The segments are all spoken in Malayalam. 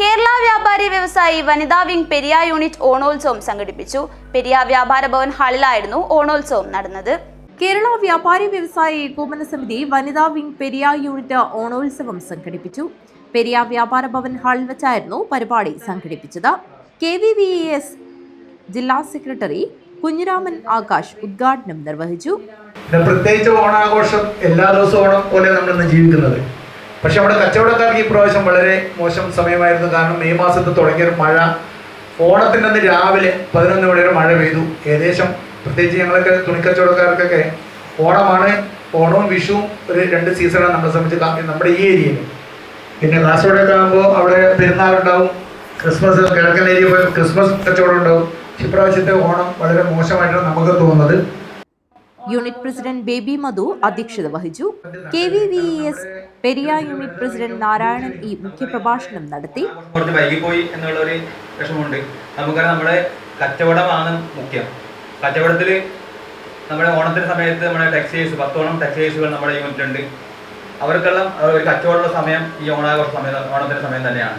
കേരള വ്യാപാരി വ്യവസായി വനിതാ വിംഗ് പെരിയ യൂണിറ്റ് ഓണോത്സവം സംഘടിപ്പിച്ചു. പെരിയ വ്യാപാര ഭവൻ ഹാളിലായിരുന്നു ഓണോത്സവം നടന്നത്. കേരള വ്യാപാരി വ്യവസായ ഏകോപന സമിതി വനിതാ വിംഗ് പെരിയ യൂണിറ്റ് ഓണോത്സവം സംഘടിപ്പിച്ചു. പെരിയ വ്യാപാര ഭവൻ ഹാളിൽ വെച്ചായിരുന്നു പരിപാടി സംഘടിപ്പിച്ചത്. കെ വി വി എസ് ജില്ലാ സെക്രട്ടറി കുഞ്ഞിരാമൻ ആകാശ് ഉദ്ഘാടനം നിർവഹിച്ചു. പ്രത്യേകിച്ച് ഓണാഘോഷം എല്ലാ ദിവസവും ഓണം പോലെ നമ്മൾ ജീവിക്കുന്നത്. പക്ഷെ അവിടെ കച്ചവടക്കാർക്ക് ഈ പ്രാവശ്യം വളരെ മോശം സമയമായിരുന്നു. കാരണം മെയ് മാസത്തിൽ തുടങ്ങിയൊരു മഴ ഓണത്തിന്റെ അന്ന് രാവിലെ പതിനൊന്ന് മണി വരെ മഴ പെയ്തു. ഏകദേശം പ്രത്യേകിച്ച് ഞങ്ങളൊക്കെ തുണിക്കച്ചവടക്കാർക്കൊക്കെ ഓണമാണ്. ഓണവും വിഷുവും ഒരു രണ്ട് സീസണാണ് നമ്മളെ സംബന്ധിച്ച് നമ്മുടെ ഈ ഏരിയയിൽ. പിന്നെ കാസർഗോഡൊക്കെ ആകുമ്പോൾ അവിടെ പെരുന്നാളുണ്ടാവും. ക്രിസ്മസ് കിഴക്കൻ ഏരിയ പോയി ക്രിസ്മസ് കച്ചവടം ഉണ്ടാവും. ഇപ്രാവശ്യത്തെ ഓണം വളരെ മോശമായിട്ടാണ് നമുക്ക് തോന്നുന്നത്. യൂണിറ്റ് പ്രസിഡന്റ് ബേബി മധു അധ്യക്ഷത വഹിച്ചു. K V V S Periya unit president Narayanan ഈ മുഖ്യപ്രഭാഷണം നടത്തി. വൈകിപ്പോയി എന്നുള്ള ഒരു വിഷമമുണ്ട്. നമുക്കറിയാം നമ്മുടെ കച്ചവടമാണ് മുഖ്യം. കച്ചവടത്തിൽ നമ്മുടെ ഓണത്തിന്റെ സമയത്ത് നമ്മുടെ ടെക്സ്റ്റൈൽസ് പത്തോളം ടെക്സ്റ്റൈൽസുകൾ നമ്മുടെ യൂണിറ്റിലുണ്ട് അവർക്കെല്ലാം ഒരു കച്ചവടമുള്ള സമയം ഈ ഓണാഘോഷ സമയം ഓണത്തിന്റെ സമയം തന്നെയാണ്.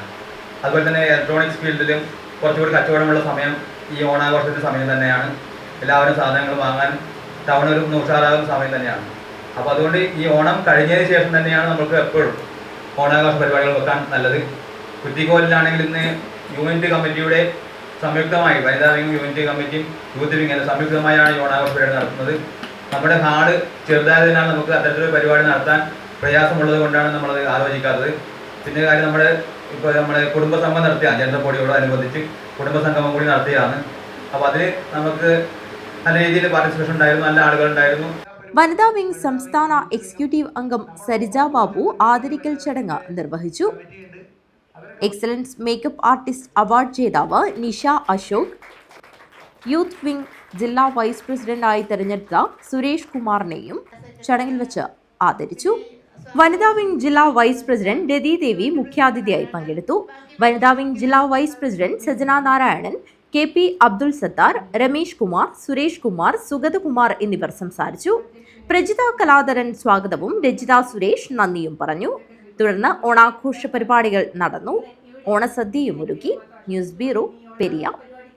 അതുപോലെ തന്നെ ഇലക്ട്രോണിക്സ് ഫീൽഡിലും കുറച്ചുകൂടി കച്ചവടമുള്ള സമയം ഈ ഓണാഘോഷത്തിന്റെ സമയം തന്നെയാണ്. എല്ലാവരും സാധനങ്ങൾ വാങ്ങാൻ ടൗൺ ഒരു നൂറ്റാറാകുന്ന സമയം തന്നെയാണ്. അപ്പോൾ അതുകൊണ്ട് ഈ ഓണം കഴിഞ്ഞതിന് ശേഷം തന്നെയാണ് നമുക്ക് എപ്പോഴും ഓണാഘോഷ പരിപാടികൾ വെക്കാൻ നല്ലത്. കുറ്റിക്കോലിലാണെങ്കിൽ ഇന്ന് യൂണിറ്റ് കമ്മിറ്റിയുടെ സംയുക്തമായി വനിതാ വിംഗ് യൂണിറ്റ് കമ്മിറ്റിയും യൂത്ത് വിംഗ് എന്ന സംയുക്തമായാണ് ഈ ഓണാഘോഷ പരിപാടി നടത്തുന്നത്. നമ്മുടെ നാട് ചെറുതായതിനാൽ നമുക്ക് അത്തരത്തിലൊരു പരിപാടി നടത്താൻ പ്രയാസമുള്ളത് കൊണ്ടാണ് നമ്മളത് ആലോചിക്കാത്തത്. പിന്നെ കാര്യം നമ്മുടെ ഇപ്പോൾ നമ്മുടെ കുടുംബസംഘം നടത്തിയ ജനതപ്പൊടിയോടനുബന്ധിച്ച് കുടുംബസംഗമം കൂടി നടത്തിയതാണ്. അപ്പോൾ അതിൽ നമുക്ക് നല്ല രീതിയിൽ പാർട്ടിസിപ്പേഷൻ ഉണ്ടായിരുന്നു നല്ല ആളുകളുണ്ടായിരുന്നു. വനിതാ വിംഗ് സംസ്ഥാന എക്സിക്യൂട്ടീവ് അംഗം സരിജ ബാബു ആദരിക്കൽ ചടങ്ങ് നിർവഹിച്ചു. എക്സലൻസ് മേക്കപ്പ് ആർട്ടിസ്റ്റ് അവാർഡ് ജേതാവ് നിഷ അശോക്. യൂത്ത് വിംഗ് ജില്ലാ വൈസ് പ്രസിഡന്റായി തെരഞ്ഞെടുത്ത സുരേഷ് കുമാറിനെയും ചടങ്ങിൽ വെച്ച് ആദരിച്ചു. വനിതാ വിംഗ് ജില്ലാ വൈസ് പ്രസിഡന്റ് രതി ദേവി മുഖ്യാതിഥിയായി പങ്കെടുത്തു. വനിതാ വിംഗ് ജില്ലാ vice president Sajana Narayanan K P Abdul Sathar Ramesh Kumar Suresh Kumar Sugathakumar എന്നിവർ സംസാരിച്ചു. പ്രജിത കലാധരൻ സ്വാഗതവും രജിത സുരേഷ് നന്ദിയും പറഞ്ഞു. തുടർന്ന് ഓണാഘോഷ പരിപാടികൾ നടന്നു. ഓണസദ്യയും ഒരുക്കി. News bureau Periya.